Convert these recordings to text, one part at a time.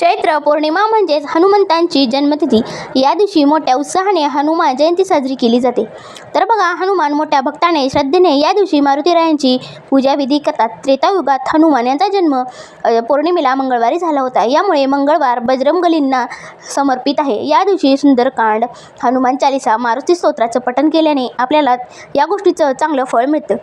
चैत्र पौर्णिमा म्हणजेच हनुमंतांची जन्मतिथी. या दिवशी मोठ्या उत्साहाने हनुमान जयंती साजरी केली जाते. तर बघा हनुमान मोठ्या भक्ताने श्रद्धेने या दिवशी मारुतीरायांची पूजाविधी करतात. त्रेतायुगात हनुमान यांचा जन्म पौर्णिमेला मंगळवारी झाला होता. यामुळे मंगळवार बजरंगलींना समर्पित आहे. या दिवशी सुंदरकांड हनुमान चालिसा मारुती स्तोत्राचं पठण केल्याने आपल्याला या गोष्टीचं चांगलं फळ मिळतं.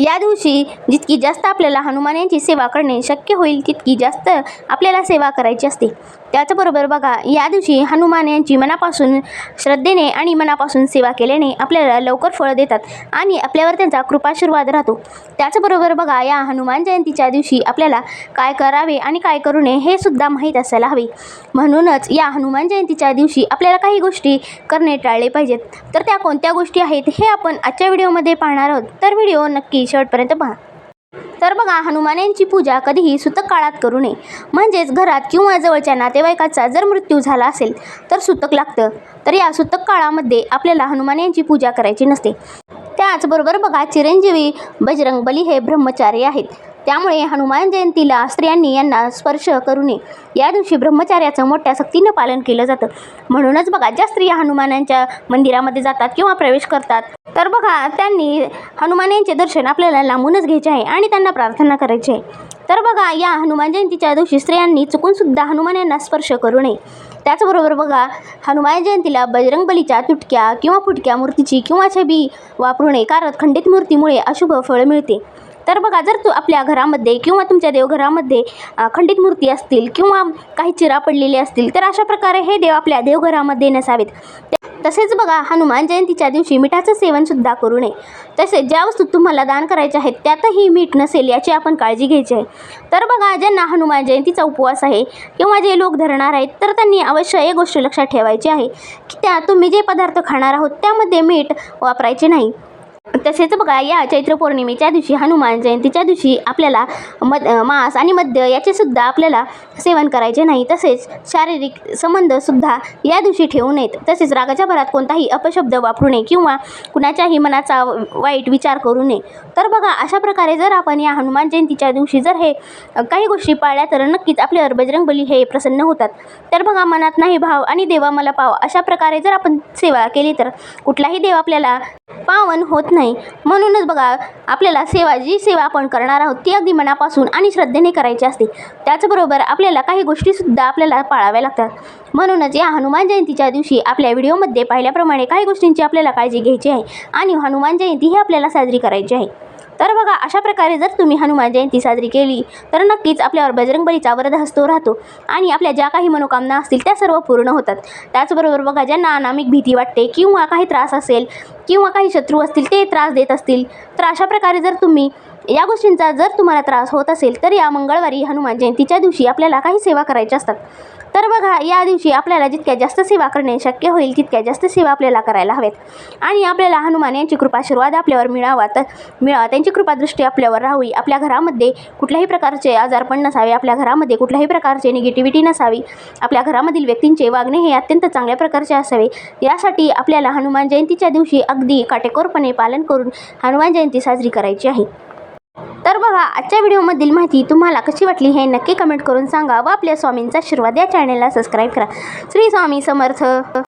या दिवशी जितकी जास्त आपल्याला हनुमान यांची सेवा करणे शक्य होईल तितकी जास्त आपल्याला सेवा करायची असते. त्याचबरोबर बघा या दिवशी हनुमान यांची मनापासून श्रद्धेने आणि मनापासून सेवा केल्याने आपल्याला लवकर फळं देतात आणि आपल्यावर त्यांचा कृपाशीर्वाद राहतो. त्याचबरोबर बघा या हनुमान जयंतीच्या दिवशी आपल्याला काय करावे आणि काय करू नये हे सुद्धा माहीत असायला हवे. म्हणूनच या हनुमान जयंतीच्या दिवशी आपल्याला काही गोष्टी करणे टाळले पाहिजेत. तर त्या कोणत्या गोष्टी आहेत हे आपण आजच्या व्हिडिओमध्ये पाहणार आहोत. तर व्हिडिओ नक्की शेवटपर्यंत पहा. तर बघा हनुमान यांची पूजा कधीही सुतक काळात करू नये. म्हणजेच घरात किंवा जवळच्या नातेवाईकाचा जर मृत्यू झाला असेल तर सुतक लागतं. तर या सुतक काळामध्ये आपल्याला हनुमान यांची पूजा करायची नसते. त्याचबरोबर बघा चिरंजीवी बजरंगबली हे ब्रह्मचारी आहेत. त्यामुळे हनुमान जयंतीला स्त्रियांनी यांना स्पर्श करू नये. या दिवशी ब्रह्मचार्याचं मोठ्या सक्तीनं पालन केलं जातं. म्हणूनच बघा ज्या स्त्रिया हनुमानांच्या मंदिरामध्ये जातात किंवा प्रवेश करतात तर बघा त्यांनी हनुमान यांचे दर्शन आपल्याला लांबूनच घ्यायचे आहे आणि त्यांना प्रार्थना करायची आहे. तर बघा या हनुमान जयंतीच्या दिवशी स्त्रियांनी चुकूनसुद्धा हनुमान यांना स्पर्श करू नये. त्याचबरोबर बघा हनुमान जयंतीला बजरंगबलीच्या तुटक्या किंवा फुटक्या मूर्तीची किंवा छबी वापरू नये कारण खंडित मूर्तीमुळे अशुभ फळ मिळते. तर बघा जर तू आपल्या घरामध्ये किंवा तुमच्या देवघरामध्ये खंडित मूर्ती असतील किंवा काही चिरा पडलेले असतील तर अशा प्रकारे हे देव आपल्या देवघरामध्ये नसावेत. तसेच बघा हनुमान जयंतीच्या दिवशी मिठाचं सेवनसुद्धा करू नये. तसेच ज्या वस्तू तुम्हाला दान करायच्या आहेत त्यातही मीठ नसेल याची आपण काळजी घ्यायची आहे. तर बघा ज्यांना हनुमान जयंतीचा उपवास आहे किंवा जे लोक धरणार आहेत तर त्यांनी अवश्य एक गोष्ट लक्षात ठेवायची आहे की त्या तुम्ही जे पदार्थ खाणार आहोत त्यामध्ये मीठ वापरायचे नाही. तसेच बघा या चैत्र पौर्णिमेच्या दिवशी हनुमान जयंतीच्या दिवशी आपल्याला मद मांस आणि मद्य याचेसुद्धा आपल्याला सेवन करायचे नाही. तसेच शारीरिक संबंधसुद्धा या दिवशी ठेवू नयेत. तसेच रागाच्या भरात कोणताही अपशब्द वापरू नये किंवा कुणाच्याही मनाचा वाईट विचार करू नये. तर बघा अशा प्रकारे जर आपण या हनुमान जयंतीच्या दिवशी जर हे काही गोष्टी पाळल्या तर नक्कीच आपल्यावर बजरंगबली हे प्रसन्न होतात. तर बघा मनात नाही भाव आणि देवा मला पाव अशा प्रकारे जर आपण सेवा केली तर कुठलाही देव आपल्याला पावन होत नाही. म्हणूनच बघा आपल्याला सेवा जी सेवा आपण करणार आहोत ती अगदी मनापासून आणि श्रद्धेने करायची असते. त्याचबरोबर आपल्याला काही गोष्टीसुद्धा आपल्याला पाळाव्या लागतात. म्हणूनच या हनुमान जयंतीच्या दिवशी आपल्या व्हिडिओमध्ये पाहिल्याप्रमाणे काही गोष्टींची आपल्याला काळजी घ्यायची आहे आणि हनुमान जयंती ही आपल्याला साजरी करायची आहे. तर बघा अशा प्रकारे जर तुम्ही हनुमान जयंती साजरी केली तर नक्कीच आपल्यावर बजरंगबलीचा वरद हस्तो राहतो आणि आपल्या ज्या काही मनोकामना असतील त्या सर्व पूर्ण होतात. त्याचबरोबर बघा ज्यांना अनामिक भीती वाटते किंवा काही त्रास असेल किंवा काही शत्रू असतील ते त्रास देत असतील. तर अशा प्रकारे जर तुम्ही या गोष्टींचा जर तुम्हाला त्रास होत असेल तर या मंगळवारी हनुमान जयंतीच्या दिवशी आपल्याला काही सेवा करायच्या असतात. तर बघा या दिवशी आपल्याला जितक्या जास्त सेवा करणे शक्य होईल तितक्या जास्त सेवा आपल्याला करायला हवेत. आणि आपल्याला हनुमान यांची कृपाशीर्वाद आपल्यावर मिळावा तर मिळावा. त्यांची कृपादृष्टी आपल्यावर राहावी. आपल्या घरामध्ये कुठल्याही प्रकारचे आजारपण नसावे. आपल्या घरामध्ये कुठल्याही प्रकारचे निगेटिव्हिटी नसावी. आपल्या घरामधील व्यक्तींचे वागणे हे अत्यंत चांगल्या प्रकारचे असावे. यासाठी आपल्याला हनुमान जयंतीच्या दिवशी अगदी काटेकोरपणे पालन करून हनुमान जयंती साजरी करायची आहे. तर बघा आजच्या व्हिडिओमधील माहिती तुम्हाला कशी वाटली हे नक्की कमेंट करून सांगा व आपल्या स्वामींचा आशीर्वाद या चॅनेलला सबस्क्राईब करा. श्री स्वामी समर्थ.